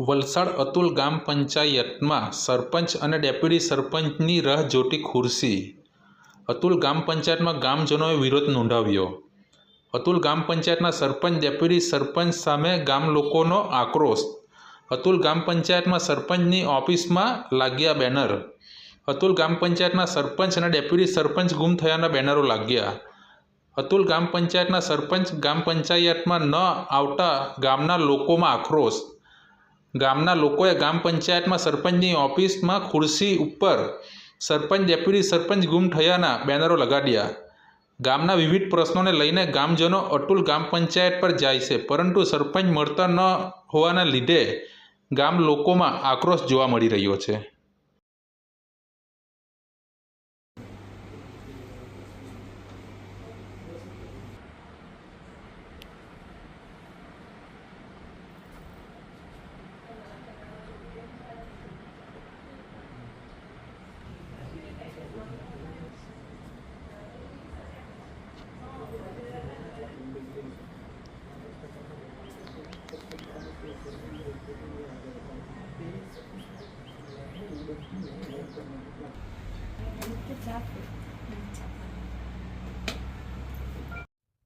વલસાડ અતુલ ગ્રામ પંચાયતમાં સરપંચ અને ડેપ્યુટી સરપંચની રહજોટી ખુરશી. અતુલ ગ્રામ પંચાયતમાં ગામજનોએ વિરોધ નોંધાવ્યો. અતુલ ગ્રામ પંચાયતના સરપંચ, ડેપ્યુટી સરપંચ સામે ગામ લોકોનો આક્રોશ. અતુલ ગ્રામ પંચાયતમાં સરપંચની ઓફિસમાં લાગ્યા બેનર. અતુલ ગ્રામ પંચાયતના સરપંચ અને ડેપ્યુટી સરપંચ ગુમ થયાના બેનરો લાગ્યા. અતુલ ગ્રામ પંચાયતના સરપંચ ગ્રામ પંચાયતમાં ન આવતા ગામના લોકોમાં આક્રોશ. ગામના લોકોએ ગ્રામ પંચાયતમાં સરપંચની ઓફિસમાં ખુરશી ઉપર સરપંચ, ડેપ્યુટી સરપંચ ગુમ થયાના બેનરો લગાડ્યા. ગામના વિવિધ પ્રશ્નોને લઈને ગામજનો અતુલ ગ્રામ પંચાયત પર જાય છે, પરંતુ સરપંચ મળતા ન હોવાના લીધે ગામ લોકોમાં આક્રોશ જોવા મળી રહ્યો છે.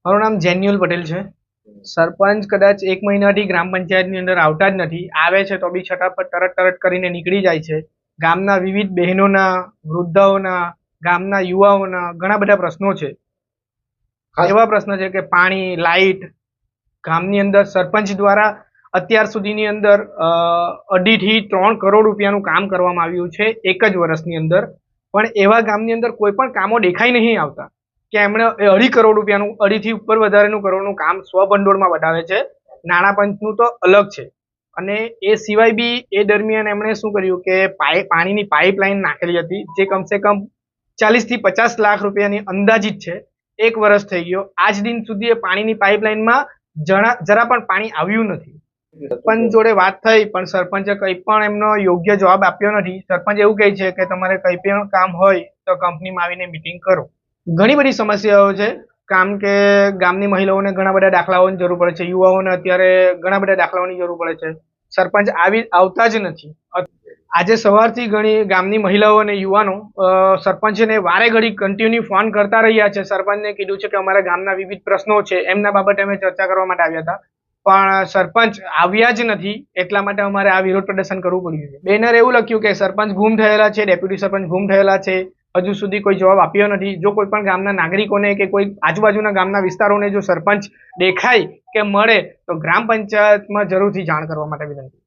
મારું નામ જેન્યુઅલ પટેલ છે. સરપંચ કદાચ એક મહિનાથી ગ્રામ પંચાયતની અંદર આવતા જ નથી. આવે છે તો બી છતાં પર તરત તરત કરીને નીકળી જાય છે. ગામના વિવિધ બહેનોના વૃદ્ધાઓના ગામના યુવાઓના ઘણા બધા પ્રશ્નો છે. એવા પ્રશ્ન છે કે પાણી લાઇટ ગામની અંદર સરપંચ દ્વારા અત્યાર સુધીની અંદર અઢીથી ત્રણ કરોડ રૂપિયાનું કામ કરવામાં આવ્યું છે એક જ વર્ષની અંદર. પણ એવા ગામની અંદર કોઈ પણ કામો દેખાઈ નહીં આવતા, કે એમણે અઢી કરોડ રૂપિયાનું, અઢીથી ઉપર વધારેનું કરોડનું કામ સ્વભંડોળમાં બતાવે છે. નાણાં પંચનું તો અલગ છે. અને એ સિવાય બી એ દરમિયાન એમણે શું કર્યું કે પાઇપ પાણીની પાઇપલાઇન નાખેલી હતી, જે કમસે કમ ચાલીસથી પચાસ લાખ રૂપિયાની અંદાજિત છે. એક વર્ષ થઈ ગયો. આજ દિન સુધી એ પાણીની પાઇપલાઇનમાં જરા જરા પણ પાણી આવ્યું નથી. સરપંચ જોડે વાત થઈ, પણ સરપંચે કંઈ પણ એમનો યોગ્ય જવાબ આપ્યો નથી. સરપંચ એવું કહે છે કે તમારે કંઈ પણ કામ હોય તો કંપનીમાં આવીને મિટિંગ કરો. ઘણી બધી સમસ્યાઓ છે. કામ કે ગામની મહિલાઓને ઘણા બધા દાખલાઓની જરૂર પડે છે. યુવાઓને અત્યારે ઘણા બધા દાખલાઓની જરૂર પડે છે. સરપંચ આવી, આવતા જ નથી. આજે સવારથી ઘણી ગામની મહિલાઓ અને યુવાનો સરપંચને વારે ઘડી કન્ટિન્યુ ફોન કરતા રહ્યા છે. સરપંચને કીધું છે કે અમારા ગામના વિવિધ પ્રશ્નો છે. એમના બાબતે અમે ચર્ચા કરવા માટે આવ્યા હતા. પણ સરપંચ આવ્યા જ નથી, એટલા માટે અમારે આ વિરોધ પ્રદર્શન કરવું પડ્યું છે. બેનર એવું લખ્યું કે સરપંચ ગુમ થયેલા છે, ડેપ્યુટી સરપંચ ગુમ થયેલા છે, હજુ સુધી કોઈ જવાબ આપ્યો નથી. જો કોઈ પણ ગામના નાગરિકોને કે કોઈ આજુબાજુના ગામના વિસ્તારોને જો સરપંચ દેખાય કે મળે, તો ગ્રામ પંચાયતમાં જરૂરથી જાણ કરવા માટે વિનંતી.